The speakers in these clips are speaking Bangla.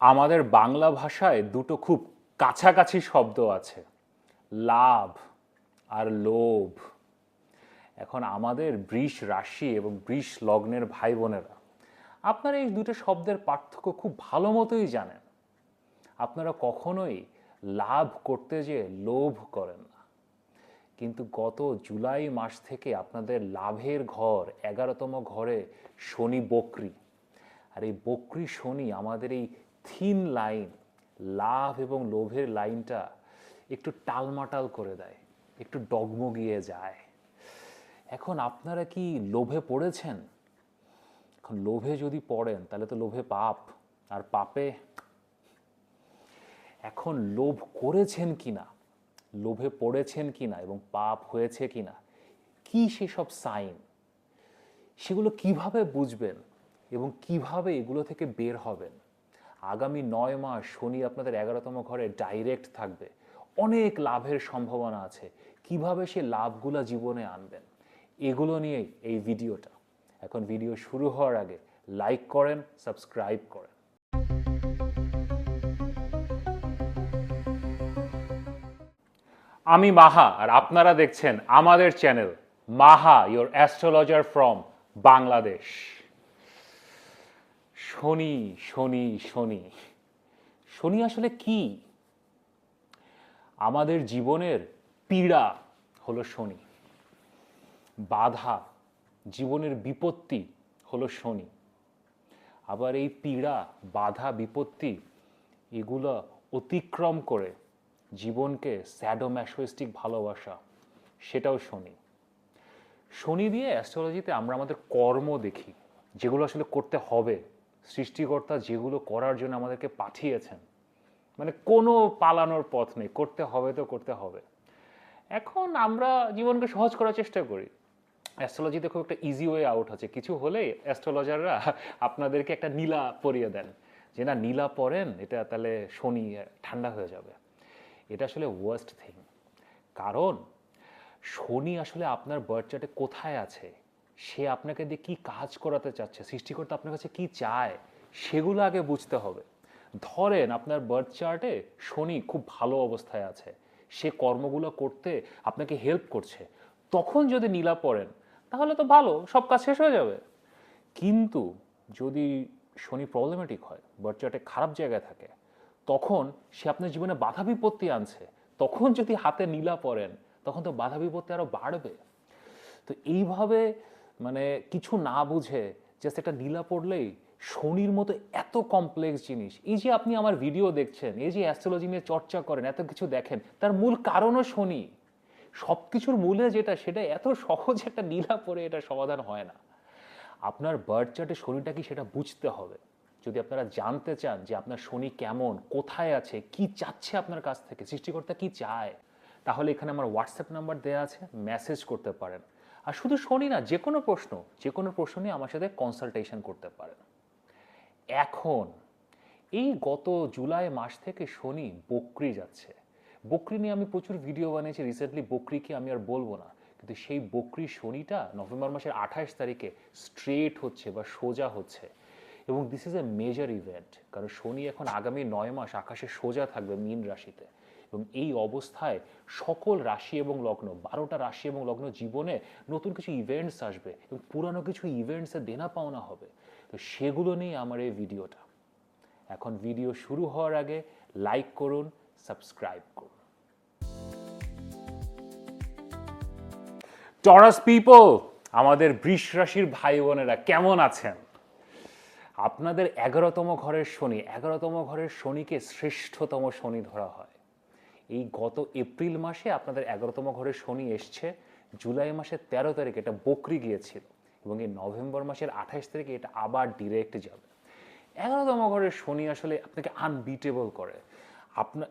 আমাদের বাংলা ভাষায় দুটো খুব কাছাকাছি শব্দ আছে, লাভ আর লোভ। এখন আমাদের বৃষ রাশি এবং বৃষ লগ্নের ভাই বোনেরা আপনারা এই দুটো শব্দের পার্থক্য খুব ভালো মতোই জানেন। আপনারা কখনোই লাভ করতে যে লোভ করেন না। কিন্তু গত জুলাই মাস থেকে আপনাদের লাভের ঘর, এগারোতম ঘরে শনি বকরি। আর এই বকরি শনি আমাদের এই থিন লাইন লাভ এবং লোভের লাইনটা একটু টালমাটাল করে দেয়, একটু ডগমগিয়ে যায়। এখন আপনারা কি লোভে পড়েছেন? এখন লোভে যদি পড়েন, তাহলে তো লোভে পাপ, আর পাপে? এখন লোভ করেছেন কি না লোভে পড়েছেন কিনা এবং পাপ হয়েছে কিনা, কি সেসব সাইন? সেগুলো কীভাবে বুঝবেন এবং কীভাবে এগুলো থেকে বের হবেন? আগামী নয় মাস শনি আপনাদের এগারোতম ঘরে ডাইরেক্ট থাকবে। অনেক লাভের সম্ভাবনা আছে। কীভাবে সে লাভগুলা জীবনে আনবেন? এগুলো নিয়েই এই ভিডিওটা। এখন ভিডিও শুরু হওয়ার আগে লাইক করেন সাবস্ক্রাইব করেন। আমি মাহা, আর আপনারা দেখছেন আমাদের channel Maha your astrologer from Bangladesh শনি শনি শনি। শনি আসলে কি? আমাদের জীবনের পীড়া হলো শনি। বাধা, জীবনের বিপত্তি হলো শনি। আবার এই পীড়া, বাধা, বিপত্তি এগুলো অতিক্রম করে জীবনকে স্যাডোম্যাসোইস্টিক ভালোবাসা, সেটাও শনি। শনি দিয়ে অ্যাস্ট্রোলজিতে আমরা আমাদের কর্ম দেখি, যেগুলো আসলে করতে হবে। সৃষ্টিকর্তা যেগুলো করার জন্য আমাদেরকে পাঠিয়েছেন। মানে কোনো পালানোর পথ নেই, করতে হবে তো করতে হবে। এখন আমরা জীবনকে সহজ করার চেষ্টা করি। অ্যাস্ট্রোলজিতে খুব একটা ইজি ওয়ে আউট আছে। কিছু হলেই অ্যাস্ট্রোলজাররা আপনাদেরকে একটা নীলা পরিয়ে দেন। যে না, নীলা পরেন এটা তাহলে শনি ঠান্ডা হয়ে যাবে। এটা আসলে ওয়ার্স্ট থিং কারণ শনি আসলে আপনার বার্থ চার্টে কোথায় আছে? সে আপনাকে দিয়ে কী কাজ করাতে চাচ্ছে, সৃষ্টিকর্তা আপনার কাছে কি চায়, সেগুলো আগে বুঝতে হবে। ধরেন আপনার বার্থ চার্টে শনি খুব ভালো অবস্থায় আছে, সে কর্মগুলো করতে আপনাকে হেল্প করছে, তখন যদি নীলা পড়েন, তাহলে তো ভালো, সব কাজ শেষ হয়ে যাবে। কিন্তু যদি শনি প্রবলেমেটিক হয় বার্থ চার্টে খারাপ জায়গায় থাকে, তখন সে আপনার জীবনে বাধা বিপত্তি আনছে, তখন যদি হাতে নীলা পড়েন, তখন তো বাধা বিপত্তি আরও বাড়বে। তো এইভাবে মানে কিছু না বুঝে জাস্ট একটা নীলা পড়লেই শনির মতো এত কমপ্লেক্স জিনিস। এই যে আপনি আমার ভিডিও দেখছেন, এই যে অ্যাস্ট্রোলজি নিয়ে চর্চা করেন, এত কিছু দেখেন, তার মূল কারণও শনি। সব কিছুর মূলে যেটা, সেটা এত সহজ একটা নীলা পড়ে এটা সমাধান হয় না। আপনার বার্থ চার্টে শনিটা কি সেটা বুঝতে হবে। যদি আপনারা জানতে চান যে আপনার শনি কেমন, কোথায় আছে, কি চাচ্ছে আপনার কাছ থেকে, সৃষ্টিকর্তা কি চায়, তাহলে এখানে আমার হোয়াটসঅ্যাপ নাম্বার দেওয়া আছে মেসেজ করতে পারেন। আর শুধু শনি না, যে কোনো প্রশ্ন, যে কোনো প্রশ্ন নিয়ে আমার সাথে কনসালটেশন করতে পারেন এখন, এই গত জুলাই মাস থেকে শনি বকরি যাচ্ছে। বকরি নিয়ে আমি প্রচুর ভিডিও বানিয়েছি রিসেন্টলি বকরিকে আমি আর বলব না। কিন্তু সেই বকরি শনিটা নভেম্বর মাসের আঠাশ তারিখে স্ট্রেট হচ্ছে বা সোজা হচ্ছে। এবং this is a major event কারণ শনি এখন আগামী নয় মাস আকাশে সোজা থাকবে মীন রাশিতে। এবং এই অবস্থায় সকল রাশি এবং লগ্ন, বারোটা রাশি এবং লগ্ন জীবনে নতুন কিছু ইভেন্টস আসবে এবং পুরানো কিছু ইভেন্টসে দেনা পাওনা হবে। তো সেগুলো নিয়ে আমার এই ভিডিওটা। এখন ভিডিও শুরু হওয়ার আগে লাইক করুন সাবস্ক্রাইব করুন। টরাস পিপল আমাদের বৃষ রাশির ভাই বোনেরা কেমন আছেন? আপনাদের এগারোতম ঘরের শনি, এগারোতম ঘরের শনিকে শ্রেষ্ঠতম শনি ধরা হয়। এই গত এপ্রিল মাসে আপনাদের এগারোতম ঘরে শনি এসছে। জুলাই মাসের তেরো তারিখ এটা বকরি গিয়েছিল এবং এই নভেম্বর মাসের আঠাশ তারিখে এটা আবার ডিরেক্ট যাবে। এগারোতম ঘরের শনি আসলে আপনাকে আনবিটেবল করে। আপনার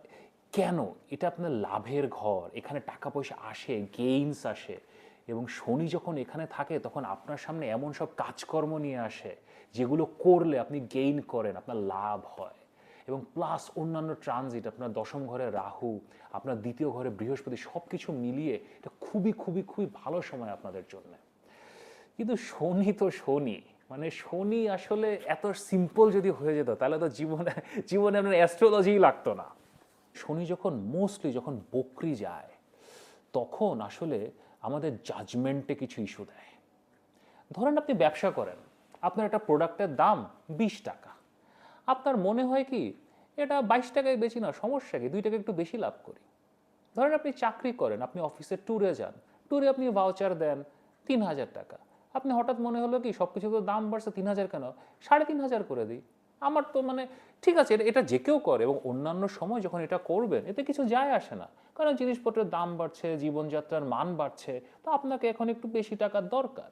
কেন? এটা আপনার লাভের ঘর। এখানে টাকা পয়সা আসে গেইনস আসে এবং শনি যখন এখানে থাকে তখন আপনার সামনে এমন সব কাজকর্ম নিয়ে আসে যেগুলো করলে আপনি গেইন করেন, আপনার লাভ হয়। এবং প্লাস অন্যান্য ট্রানজিট আপনার দশম ঘরে রাহু, আপনার দ্বিতীয় ঘরে বৃহস্পতি সব কিছু মিলিয়ে এটা খুবই খুবই খুবই ভালো সময় আপনাদের জন্য। কিন্তু শনি তো শনি মানে শনি আসলে এত সিম্পল যদি হয়ে যেত, তাহলে তো জীবনে জীবনে আপনার অ্যাস্ট্রোলজিই লাগতো না। শনি যখন মোস্টলি যখন বকরি যায়, তখন আসলে আমাদের জাজমেন্টে কিছু ইস্যু দেয়। ধরেন আপনি ব্যবসা করেন, আপনার একটা প্রোডাক্টের দাম বিশ টাকা। আপনার মনে হয় কি, এটা বাইশ টাকায় বেশি না, সমস্যা কি? দুই টাকা একটু বেশি লাভ করি। ধরেন আপনি চাকরি করেন, আপনি অফিসে ট্যুরে যান। ট্যুরে আপনি ভাউচার দেন তিন হাজার টাকা। আপনি হঠাৎ মনে হলো কি সব কিছু তো দাম বাড়ছে তিন হাজার কেন? সাড়ে তিন হাজার করে দিই। আমার তো মানে ঠিক আছে, এটা- যে কেউ করে এবং অন্যান্য সময় যখন এটা করবেন, এতে কিছু যায় আসে না। কারণ জিনিসপত্রের দাম বাড়ছে, জীবনযাত্রার মান বাড়ছে, তো আপনাকে এখন একটু বেশি টাকার দরকার।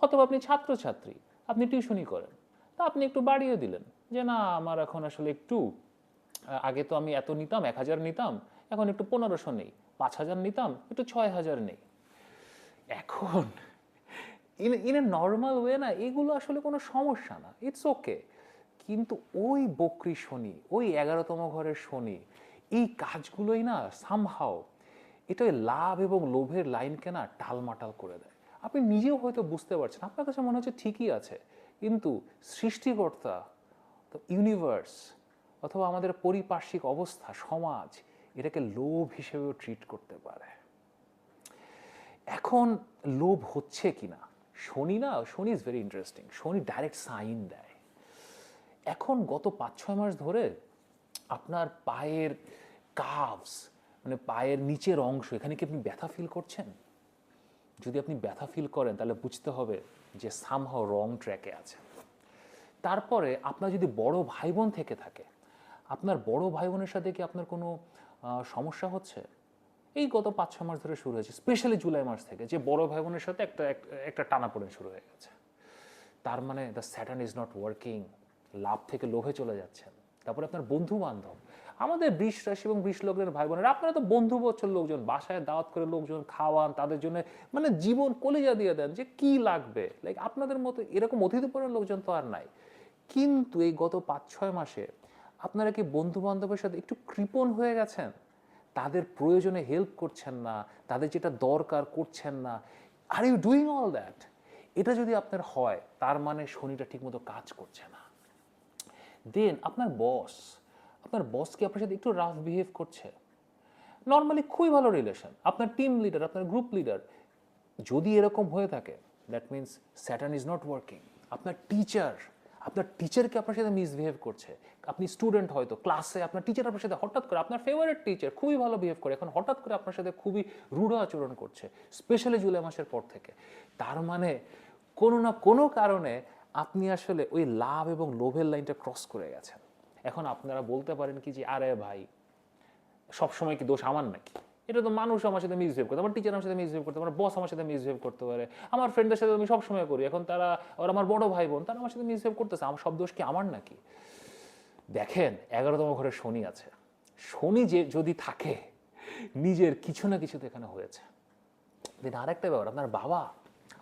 অথবা আপনি ছাত্রছাত্রী, আপনি টিউশনই করেন, তা আপনি একটু বাড়িয়ে দিলেন। যে না, আমার এখন আসলে একটু আগে তো আমি এত নিতাম, এক হাজার নিতাম, এখন একটু পনেরোশো নেই, পাঁচ হাজার নিতাম, একটু ছয় হাজার নেই। এখন in in a normal way না, এগুলো আসলে কোনো সমস্যা না ইটস ওকে কিন্তু ওই বকরি শনি, ওই এগারোতম ঘরের শনি, এই কাজগুলোই না সামহাও এটা লাভ এবং লোভের লাইনকে না টালমাটাল করে দেয়। আপনি নিজেও হয়তো বুঝতে পারছেন, আপনার কাছে মনে হচ্ছে ঠিকই আছে, কিন্তু সৃষ্টিকর্তা ইউনিভার্স অথবা আমাদের পারিপার্শ্বিক অবস্থা, সমাজ, এটাকে লোভ হিসেবেও ট্রিট করতে পারে। এখন লোভ হচ্ছে কিনা? শনি না, Shani is very interesting Shani direct sign দেয়। এখন গত পাঁচ ছয় মাস ধরে আপনার পায়ের কাভস মানে পায়ের নিচের অংশ, এখানে কি আপনি ব্যথা ফিল করছেন? যদি আপনি ব্যথা ফিল করেন, তাহলে বুঝতে হবে যে সামহাও রং ট্র্যাকে আছে। তারপরে আপনার যদি বড় ভাই বোন থেকে থাকে, আপনার বড় ভাই বোনের সাথে কি আপনার কোনো সমস্যা হচ্ছে? এই গত পাঁচ ছ মাস ধরে শুরু হয়েছে স্পেশালি জুলাই মাস থেকে যে বড় ভাই বোনের সাথে একটা, এক- একটা টানাপোড়েন শুরু হয়ে গেছে। তার মানে the Saturn is not working লাভ থেকে লোভে চলে যাচ্ছেন। তারপরে আপনার বন্ধু বান্ধব আমাদের বৃষ রাশি এবং বৃষ লগ্নের ভাই বোনেরা আপনারা তো বন্ধু বছর লোকজন, বাসায় দাওয়াত করে লোকজন খাওয়ান, তাদের জন্য মানে জীবন কলিজা দিয়ে দেন যে কি লাগবে? লাইক আপনাদের মতো এরকম অতিথিপরের লোকজন তো আর নাই। কিন্তু এই গত পাঁচ ছয় মাসে আপনারা কি বন্ধু বান্ধবের সাথে একটু কৃপণ হয়ে গেছেন? তাদের প্রয়োজনে হেল্প করছেন না, তাদের যেটা দরকার করছেন না। Are you doing all that এটা যদি আপনার হয়, তার মানে শনিটা ঠিকমতো কাজ করছে না। দেন আপনার বস আপনার বস কি আপনার সাথে একটু রাফ বিহেভ করছে? নর্মালি খুবই ভালো রিলেশন আপনার টিম লিডার আপনার গ্রুপ লিডার যদি এরকম হয়ে থাকে that means Saturn is not working আপনার টিচার আপনার টিচারকে আপনার সাথে মিসবিহেভ করছে। আপনি স্টুডেন্ট হয়তো ক্লাসে আপনার টিচার আপনার সাথে হঠাৎ করে, আপনার ফেভারিট টিচার খুবই ভালো বিহেভ করে, এখন হঠাৎ করে আপনার সাথে খুবই রূঢ় আচরণ করছে স্পেশালি জুলাই মাসের পর থেকে। তার মানে কোনো না কোনো কারণে আপনি আসলে ওই লাভ এবং লোভের লাইনটা ক্রস করে গেছেন। এখন আপনারা বলতে পারেন কি যে, আরে ভাই, সবসময় কি দোষ আমার নাকি? এটা তো মানুষ আমার সাথে মিসবিহেভ করতে আমার টিচার আমার সাথে মিসবিহেভ করতে আমার বস আমার সাথে মিসবিহেভ করতে পারে, আমার ফ্রেন্ডের সাথে আমি সবসময় করি। এখন তারা আর আমার বড় ভাই বোন তারা আমার সাথে মিসবিহেভ করতেছে। আমার সব দোষ কি আমার নাকি? দেখেন, এগারোতম ঘরে শনি আছে। শনি যে, যদি থাকে, নিজের কিছু না কিছু তো এখানে হয়েছে। দেন আরেকটা ব্যাপার, আপনার বাবা,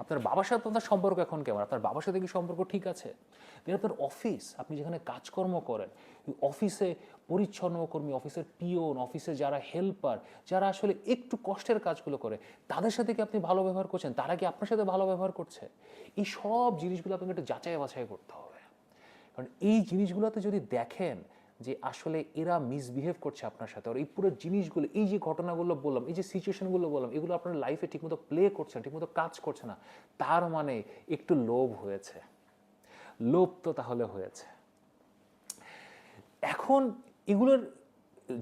আপনার বাবার সাথে আপনার সম্পর্ক এখন কেমন? আপনার বাবার সাথে কি সম্পর্ক ঠিক আছে? দেন আপনার অফিস আপনি যেখানে কাজকর্ম করেন অফিসে পরিচ্ছন্ন কর্মী অফিসের পিওন অফিসে যারা হেল্পার যারা আসলে একটু কষ্টের কাজগুলো করে, তাদের সাথে কি আপনি ভালো ব্যবহার করছেন? তারা কি আপনার সাথে ভালো ব্যবহার করছে? এই সব জিনিসগুলো আপনাকে একটু যাচাই বাছাই করতে হবে। কারণ এই জিনিসগুলোতে যদি দেখেন যে আসলে এরা মিসবিহেভ করছে আপনার সাথে, আর এই পুরো জিনিসগুলো, এই যে ঘটনাগুলো বললাম, এই যে সিচুয়েশনগুলো বললাম, এগুলো আপনার লাইফে ঠিকমতো প্লে করছে না, ঠিকমতো কাজ করছে না, তার মানে একটু লোভ হয়েছে। লোভ তো তাহলে হয়েছে। এখন এগুলোর,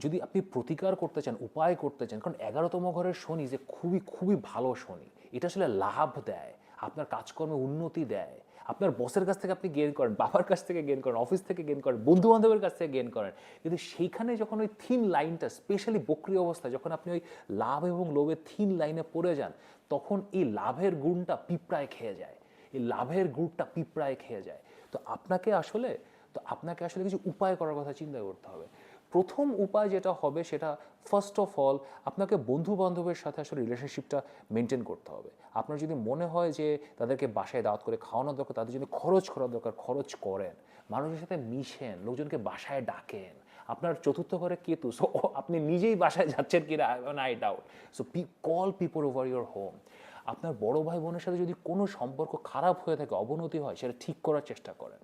যদি আপনি প্রতিকার করতে চান, উপায় করতে চান, কারণ এগারোতম ঘরের শনি যে খুবই খুবই ভালো শনি, এটা আসলে লাভ দেয়, আপনার কাজকর্মে উন্নতি দেয়, আপনার বসের কাছ থেকে আপনি গেন করেন, বাবার কাছ থেকে গেন করেন অফিস থেকে গেন করেন বন্ধু বান্ধবের কাছ থেকে গেন করেন, কিন্তু সেইখানে যখন ওই থিন লাইনটা স্পেশালি বক্রি অবস্থায় যখন আপনি ওই লাভ এবং লোভের থিন লাইনে পড়ে যান, তখন এই লাভের গুণটা পিঁপড়ায় খেয়ে যায়, এই লাভের গুড়টা পিঁপড়ায় খেয়ে যায়। তো আপনাকে আসলে তো আপনাকে আসলে কিছু উপায় করার কথা চিন্তা করতে হবে। প্রথম উপায় যেটা হবে সেটা ফার্স্ট অফ অল আপনাকে বন্ধু বান্ধবের সাথে আসলে রিলেশনশিপটা মেনটেন করতে হবে। আপনার যদি মনে হয় যে তাদেরকে বাসায় দাওয়াত করে খাওয়ানোর দরকার, তাদের যদি খরচ করার দরকার, খরচ করেন। মানুষের সাথে মিশেন, লোকজনকে বাসায় ডাকেন। আপনার চতুর্থ ঘরে কেতু সো আপনি নিজেই বাসায় যাচ্ছেন কিনা I doubt so P call people over your home আপনার বড় ভাই বোনের সাথে যদি কোনো সম্পর্ক খারাপ হয়ে থাকে, অবনতি হয়, সেটা ঠিক করার চেষ্টা করেন।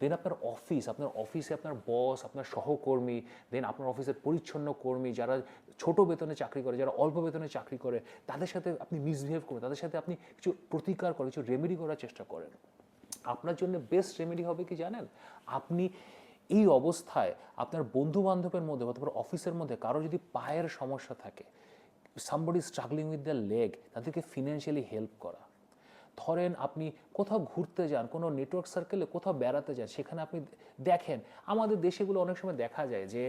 দেন আপনার অফিস আপনার অফিসে আপনার বস আপনার সহকর্মী দেন আপনার অফিসের পরিচ্ছন্ন কর্মী, যারা ছোট বেতনে চাকরি করে, যারা অল্প বেতনে চাকরি করে, তাদের সাথে আপনি মিসবিহেভ করেন, তাদের সাথে আপনি কিছু প্রতিকার করেন, কিছু রেমেডি করার চেষ্টা করেন। আপনার জন্য বেস্ট রেমেডি হবে কি জানেন? আপনি এই অবস্থায় আপনার বন্ধু বান্ধবের মধ্যে অথবা অফিসের মধ্যে কারও যদি পায়ের সমস্যা থাকে somebody struggling with the leg তাদেরকে ফিনান্সিয়ালি হেল্প করা। ধরেন আপনি কোথাও ঘুরতে যান, কোনো নেটওয়ার্ক সার্কেলে কোথাও বেড়াতে যান, সেখানে আপনি দেখেন, আমাদের দেশেগুলো অনেক সময় দেখা যায় যে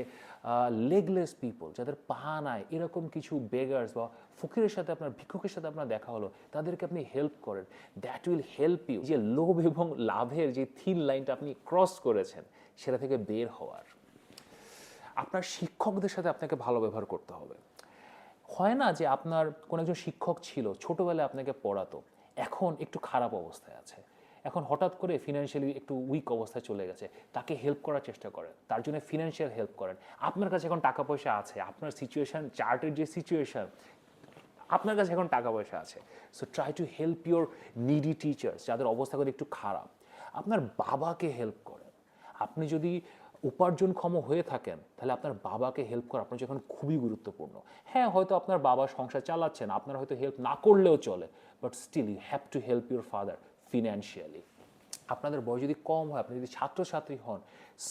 লেগলেস পিপল যাদের পা নাই, এরকম কিছু বেগার্স বা ফকিরের সাথে আপনার, ভিক্ষুকের সাথে আপনার দেখা হলো, তাদেরকে আপনি হেল্প করেন। দ্যাট উইল হেল্প ইউ যে লোভ এবং লাভের যে থিন লাইনটা আপনি ক্রস করেছেন, সেটা থেকে বের হওয়ার। আপনার শিক্ষকদের সাথে আপনাকে ভালো ব্যবহার করতে হবে। হয় না যে আপনার কোনো একজন শিক্ষক ছিল, ছোটবেলায় আপনাকে পড়াতো এখন একটু খারাপ অবস্থায় আছে। এখন হঠাৎ করে ফিনান্সিয়ালি একটু উইক অবস্থায় চলে গেছে। তাকে হেল্প করার চেষ্টা করেন। তার জন্য ফিনান্সিয়াল হেল্প করেন। আপনার কাছে এখন টাকা পয়সা আছে। আপনার সিচুয়েশন চার্টের যে সিচুয়েশন আপনার কাছে এখন টাকা পয়সা আছে। So try to help your needy teachers যাদের অবস্থাগুলো একটু খারাপ। আপনার বাবাকে হেল্প করেন। আপনি যদি উপার্জনক্ষম হয়ে থাকেন, তাহলে আপনার বাবাকে হেল্প করা আপনার যখন খুবই গুরুত্বপূর্ণ। হ্যাঁ হয়তো আপনার বাবা সংসার চালাচ্ছেন, আপনার হয়তো হেল্প না করলেও চলে। But still you have to help your father financially আপনাদের বয়স যদি কম হয়, আপনি যদি ছাত্রছাত্রী হন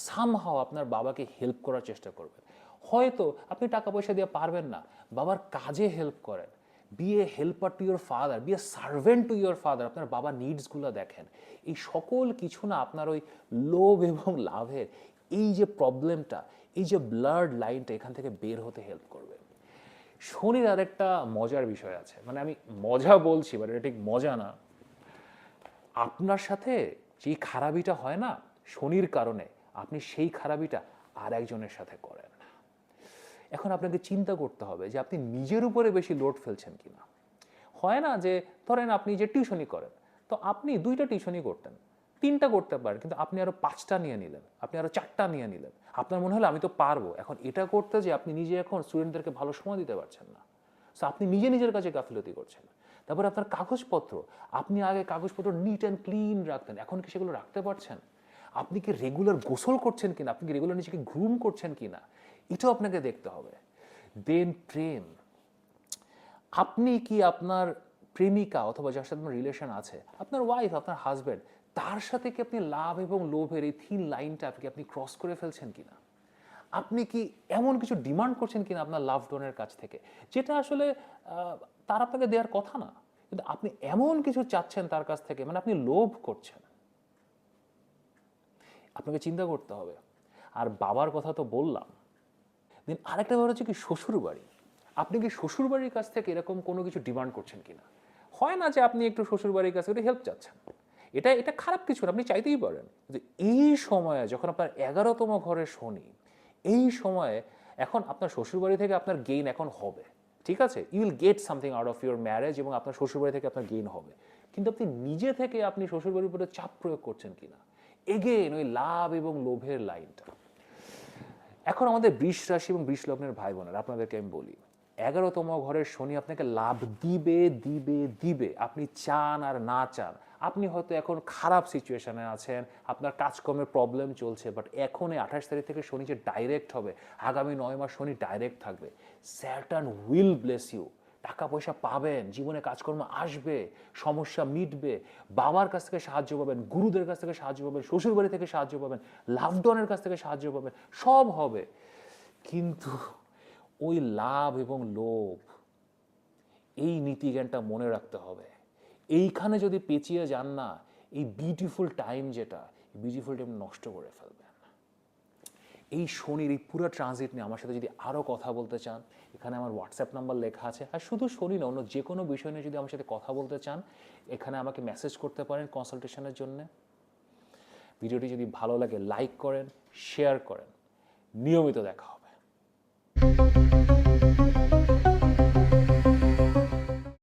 সামহাও আপনার বাবাকে হেল্প করার চেষ্টা করবেন। হয়তো আপনি টাকা পয়সা দিয়ে পারবেন না, বাবার কাজে হেল্প করেন। Be a helper to your father be a servant to your father আপনার বাবার নিডসগুলো দেখেন। এই সকল কিছু না আপনার ওই লোভ এবং লাভের, এই যে প্রবলেমটা এই যে ব্লাড লাইনটা এখান থেকে বের হতে হেল্প করবে। শনির আরেকটা মজার বিষয় আছে। মানে আমি মজা বলছি বাট এটা ঠিক মজা না। আপনার সাথে যেই খারাপিটা হয় না, শনির কারণে আপনি সেই খারাপিটা আর একজনের সাথে করেন। এখন আপনাকে চিন্তা করতে হবে যে আপনি নিজের উপরে বেশি লোড ফেলছেন কি না হয় না যে, ধরেন আপনি যে টিউশনি করেন, তো আপনি দুইটা টিউশনি করতেন। তিনটা করতে পারেন কিন্তু আপনি আরও পাঁচটা নিয়ে নিলেন, আপনি আরও চারটা নিয়ে নিলেন। আপনার মনে হলো আমি তো পারব, এখন এটা করতে যে আপনি নিজে এখন স্টুডেন্টদেরকে ভালো সময় দিতে পারছেন না। সো আপনি নিজে নিজের কাছে গাফিলতি করছেন। তারপর আপনার কাগজপত্র, আপনি আগে কাগজপত্র নিট অ্যান্ড ক্লিন রাখতেন, এখন কি সেগুলো রাখতে পারছেন? আপনি কি রেগুলার গোসল করছেন কিনা? আপনি কি রেগুলার নিজেকে গ্রুম করছেন কিনা? এটাও আপনাকে দেখতে হবে। দেন প্রেম। আপনি কি আপনার প্রেমিকা অথবা যার সাথে আপনার রিলেশন আছে, আপনার ওয়াইফ আপনার হাজব্যান্ড তার সাথে কি আপনি লাভ এবং লোভের এই থিন লাইনটা আপনি আপনি ক্রস করে ফেলছেন কিনা? আপনি কি এমন কিছু ডিমান্ড করছেন কিনা আপনার লাভ ডোনের কাছ থেকে? যেটা আসলে তার আপনাকে দেওয়ার কথা না। কিন্তু আপনি এমন কিছু চাচ্ছেন তার কাছ থেকে মানে আপনি লোভ করছেন। আপনাকে চিন্তা করতে হবে। আর বাবার কথা তো বললাম। দেন আরেকটা ব্যাপার হচ্ছে কি শ্বশুর বাড়ি আপনি কি শ্বশুর বাড়ির কাছ থেকে এরকম কোনো কিছু ডিমান্ড করছেন কিনা? হয় না যে আপনি একটু শ্বশুর বাড়ির কাছ থেকে হেল্প চাচ্ছেন। এটা এটা খারাপ কিছু না, আপনি চাইতেই পারেন। কিন্তু এই সময়ে যখন আপনার এগারোতম ঘরে শনি, এই সময়ে এখন আপনার শ্বশুরবাড়ি থেকে আপনার গেইন এখন হবে। ঠিক আছে? You will get something out of your marriage এবং আপনার শ্বশুরবাড়ি থেকে আপনার গেইন হবে। কিন্তু আপনি নিজে থেকে আপনি শ্বশুরবাড়ির উপরে চাপ প্রয়োগ করছেন কিনা? এগেন ওই লাভ এবং লোভের লাইনটা। এখন আমাদের বৃষ রাশি এবং বৃষ লগ্নের ভাই বোনেরা আপনাদেরকে আমি বলি, এগারোতম ঘরের শনি আপনাকে লাভ দিবে দিবে দিবে। আপনি চান আর না চান। আপনি হয়তো এখন খারাপ সিচুয়েশানে আছেন, আপনার কাজকর্মের প্রবলেম চলছে বাট এখন এই আঠাশ তারিখ থেকে শনি যে ডাইরেক্ট হবে, আগামী নয় মাস শনি ডাইরেক্ট থাকবে। স্যাটার্ন উইল ব্লেস ইউ টাকা পয়সা পাবেন, জীবনে কাজকর্ম আসবে, সমস্যা মিটবে, বাবার কাছ থেকে সাহায্য পাবেন, গুরুদের কাছ থেকে সাহায্য পাবেন, শ্বশুরবাড়ি থেকে সাহায্য পাবেন লাভডনের কাছ থেকে সাহায্য পাবেন, সব হবে। কিন্তু ওই লাভ এবং লোভ, এই নীতিজ্ঞানটা মনে রাখতে হবে। এইখানে যদি পেঁচিয়ে যান না, এই বিউটিফুল টাইম যেটা বিউটিফুল টাইম নষ্ট করে ফেলবেন। এই শনির, এই পুরো ট্রানজিট নিয়ে আমার সাথে যদি আরও কথা বলতে চান, এখানে আমার হোয়াটসঅ্যাপ নাম্বার লেখা আছে। আর শুধু শনি না, অন্য যে কোনো বিষয় নিয়ে যদি আমার সাথে কথা বলতে চান, এখানে আমাকে মেসেজ করতে পারেন কনসালটেশনের জন্য। ভিডিওটি যদি ভালো লাগে লাইক করেন শেয়ার করেন। নিয়মিত দেখা হবে।